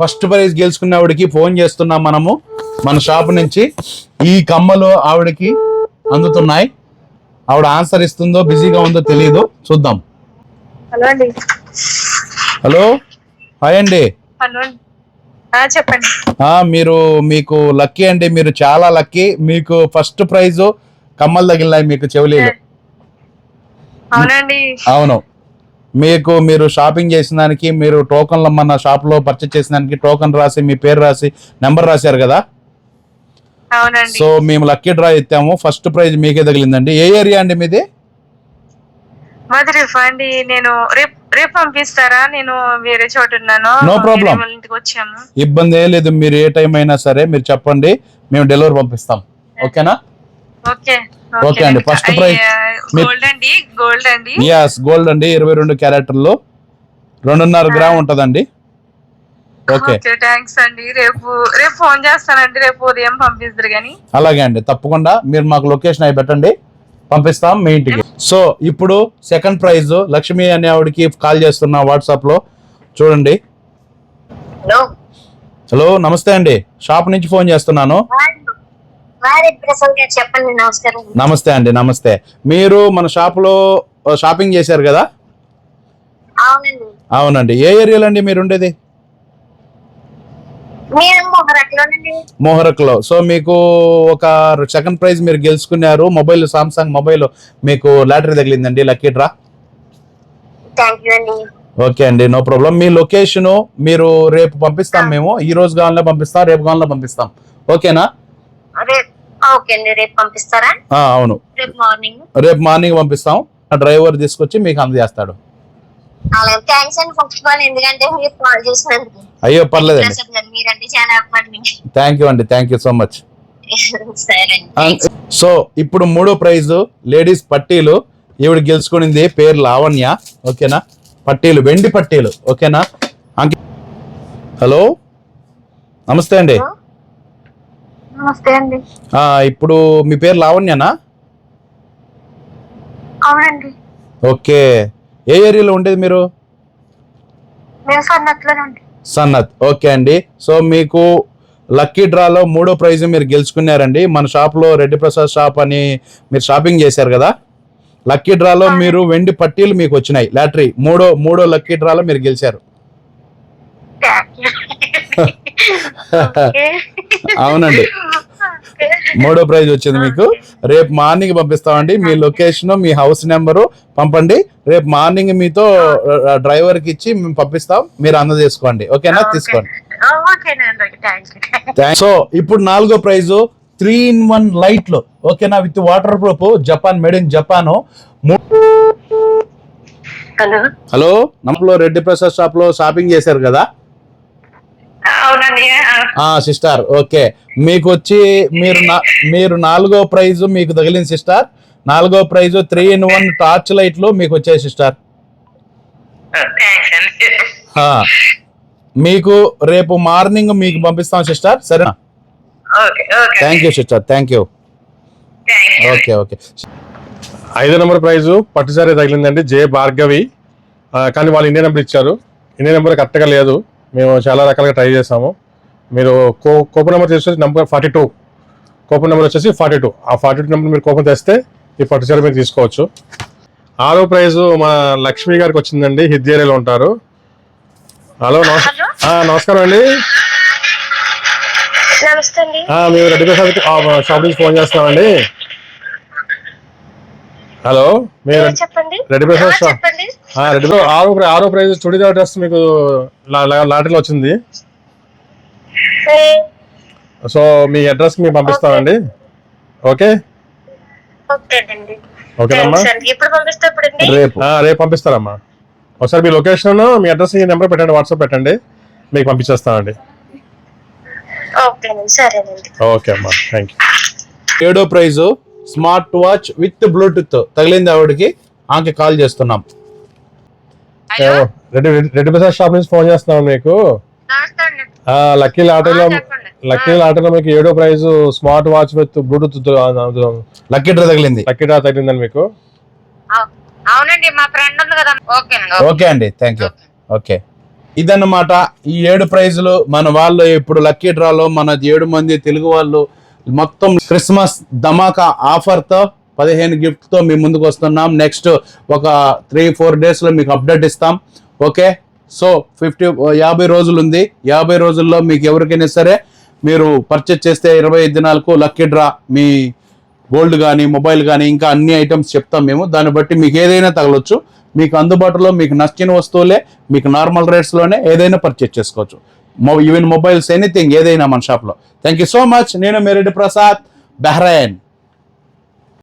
First prize గెలుచుకున్న ఆవిడకి phone చేస్తున్నాం మనము. మన షాప్ నుంచి ఈ కమ్మలు ఆవిడకి అందుతున్నాయి. ఆవిడ ఆన్సర్ ఇస్తుందో బిజీగా ఉందో తెలియదు చూద్దాం. హలో అండి. హలో. హాయ్ అండి. హలో చెప్పండి. మీరు మీకు లక్కీ అండి. మీరు చాలా లక్కీ. మీకు ఫస్ట్ ప్రైజ్ కమ్మలు తగిలినాయి మీకు చెవులీలు. అవునండి. అవును. మీకు మీరు షాపింగ్ చేసిన దానికి మీరు టోకన్లు మన షాప్లో పర్చేస్ చేసిన దానికి టోకన్ రాసి మీ పేరు రాసి నెంబర్ రాశారు కదా? సో మేము లక్కీ డ్రా ఎత్తాము. ఫస్ట్ ప్రైజ్ మీకే తగిలిందండి. ఏ ఏరియా అండి మీది? మాది రేపు అండి. నేను రేపు రేపు పంపిస్తారా? నేను వేరే చోట ఉన్నాను. ఇంటికి వచ్చాము. ఇబ్బంది ఏ లేదు. మీరు ఏ టైం అయినా సరే మీరు చెప్పండి. మేము డెలివరీ పంపిస్తాం. ఓకేనా? ఓకే. ఓకే అండి, first prize. గోల్డ్ అండి గోల్డ్ అండి. యాస్ గోల్డ్ అండి ఇరవై రెండు క్యారెక్టర్లు రెండున్నర గ్రామ్ ఉంటుందండి. ఓకే థ్యాంక్స్ అండి. రేపు రేపు ఫోన్ చేస్తానండి రేపు ఉదయం పంపిస్తారు కానీ. అలాగే అండి తప్పకుండా మీరు మాకు లొకేషన్ అయి పెట్టండి పంపిస్తాం మీ ఇంటికి. సో ఇప్పుడు సెకండ్ ప్రైజ్ లక్ష్మి అనే ఆవిడకి కాల్ చేస్తున్నా వాట్సాప్లో. చూడండి. హలో హలో నమస్తే అండి. షాప్ నుంచి ఫోన్ చేస్తున్నాను. చెప్పండి నమస్కారం. నమస్తే అండి నమస్తే. మీరు మన షాప్లో షాపింగ్ చేశారు కదా? అవునండి. ఏ ఏరియాలో అండి మీరు ఉండేది రకంలోనండి మోహరక్లో సో మీకు ఒక సెకండ్ ప్రైజ్ మీరు గెలుచుకున్నారు. మొబైల్ సామ్సంగ్ మొబైల్ మీకు లాటరీ తగిలిందండి. Lucky draw? ఓకే అండి నో ప్రాబ్లం. మీ లొకేషన్ మీరు రేపు పంపిస్తాం మేము. ఈ రోజు కావాలనే పంపిస్తాం రేపు కావాలనే పంపిస్తాం. ఓకేనా? అవును. రేపు మార్నింగ్? రేపు మార్నింగ్ పంపిస్తాం. ఆ డ్రైవర్ తీసుకొచ్చి మీకు అందజేస్తాడు. అయ్యో పర్లేదండి. థ్యాంక్ యూ అండి. Thank you so much so ఇప్పుడు మూడో ప్రైజ్ లేడీస్ పట్టీలు. ఈవిడ గెలుచుకునింది పేరు లావణ్య. ఓకేనా? పట్టీలు వెండి పట్టీలు. ఓకేనా? హలో? నమస్తే అండి. నమస్తే అండి. ఇప్పుడు మీ పేరు లావణ్యనా? అవునండి. ఓకే. ఏ ఏరియాలో ఉండేది మీరు? సన్నత్. ఓకే అండి. సో మీకు లక్కీ డ్రాలో మూడో ప్రైజ్ మీరు గెలుచుకున్నారండి. మన షాప్లో రెడ్డి ప్రసాద్ షాప్ అని మీరు షాపింగ్ చేశారు కదా? లక్కీ డ్రాలో మీరు వెండి పట్టీలు మీకు వచ్చినాయి. లాటరీ. మూడో మూడో లక్కీ డ్రాలో మీరు గెలిచారు. అవునండి. మూడో ప్రైజ్ వచ్చింది మీకు. రేపు మార్నింగ్ పంపిస్తామండి. మీ లొకేషన్ మీ హౌస్ నెంబరు పంపండి. రేపు మార్నింగ్ మీతో డ్రైవర్కి ఇచ్చి మేము పంపిస్తాం. మీరు అందజేసుకోండి. ఓకేనా? తీసుకోండి. సో ఇప్పుడు నాలుగో ప్రైజ్ త్రీ ఇన్ వన్ లైట్లు. ఓకేనా? With waterproof Japan made in Japan. Hello. Hello నమ్మలో Reddy Prasad షాప్లో షాపింగ్ చేశారు కదా? అవునండి. Sister okay. మీకు వచ్చి మీరు నా- మీరు నాలుగో ప్రైజ్ మీకు తగిలింది సిస్టర్. నాలుగో prize three in one torch లైట్లు మీకు వచ్చాయి సిస్టర్ మీకు రేపు మార్నింగ్ మీకు పంపిస్తాం సిస్టర్ సరేనా? Okay okay. Thank you sister thank you okay okay. ఐదో నెంబర్ ప్రైజు పట్టుసారి తగిలిందండి జే భార్గవి. కానీ వాళ్ళు ఇండియా నెంబర్ ఇచ్చారు. ఇండియా నెంబర్ కరెక్ట్గా లేదు. మేము చాలా రకాలుగా ట్రై చేసాము. మీరు కో కోపన్ నెంబర్ వచ్చేసి number forty two. Coupon number వచ్చేసి ఫార్టీ టూ. ఆ ఫార్టీ టూ నెంబర్ మీరు కోపన్ తెస్తే ఈ పట్టుసారి మీరు తీసుకోవచ్చు. ఆరో ప్రైజు మా లక్ష్మి గారికి వచ్చిందండి. హిద్ది ఏరియాలో ఉంటారు. హలో నమస్కారం అండి. మేము రెడ్డి ప్రసాద్ షాప్ నుంచి ఫోన్ చేస్తున్నామండి. హలో మీరు రెడ్డి ప్రసాద్ షాప్ రెడ్ బ్రో ఆరో ప్ర- ఆరో ప్రైజ్ చుడిదార్ డ్రెస్ మీకు లా- లా- లాటరీలో వచ్చింది. సో మీ అడ్రస్ మీకు పంపిస్తామండి ఓకే? ఓకే అండి. ఓకేనమ్మా రేపు. రేపు పంపిస్తారమ్మా. ఒకసారి మీ లొకేషన్ మీ అడ్రస్ ఈ నెంబర్ పెట్టండి వాట్సాప్ పెట్టండి. మీకు పంపించేస్తామండి ఓకే అండి సరేనండి. ఓకే అమ్మా. Thank you. ఏడో prize smart watch with Bluetooth తగిలింది ఆవిడకి. ఆమెకి కాల్ చేస్తున్నాం. రెడ్డి రెడ్డి ప్రసాద్ షాప్ నుంచి ఫోన్ చేస్తున్నాం మీకు. లక్కీ లాటరీలో. లక్కీ లాటరీలో మీకు ఏడో prize smart watch with Bluetooth lucky draw తగిలింది. లక్కీ డ్రా తగ్గిందండి మీకు. అవునండి మా ఫ్రెండ్ ఉంది కదా. ఓకే అండి థ్యాంక్ యూ. ఓకే. ఇదన్నమాట ఈ ఏడు ప్రైజులు. మన వాళ్ళు ఇప్పుడు లక్కీ డ్రాలో మన ఏడు మంది తెలుగు వాళ్ళు మొత్తం క్రిస్మస్ ధమాకా ఆఫర్తో పదిహేను గిఫ్ట్తో మీ ముందుకు వస్తున్నాం. నెక్స్ట్ ఒక త్రీ ఫోర్ డేస్లో మీకు అప్డేట్ ఇస్తాం. ఓకే? సో ఫిఫ్టీ యాభై రోజులు ఉంది యాభై రోజుల్లో మీకు ఎవరికైనా సరే మీరు పర్చేజ్ చేస్తే ఇరవై ఐదు దినాలకు లక్కీ డ్రా మీ గోల్డ్ కానీ మొబైల్ కానీ ఇంకా అన్ని ఐటమ్స్ చెప్తాం మేము. దాన్ని బట్టి మీకు ఏదైనా తగలొచ్చు. మీకు అందుబాటులో మీకు నచ్చిన వస్తువులే మీకు నార్మల్ రేట్స్లోనే ఏదైనా పర్చేజ్ చేసుకోవచ్చు. ఈవెన్ మొబైల్స్ ఎనీథింగ్ ఏదైనా మన షాప్లో థ్యాంక్ యూ సో మచ్ నేను మేరెడ్డి ప్రసాద్. బెహ్రాయన్.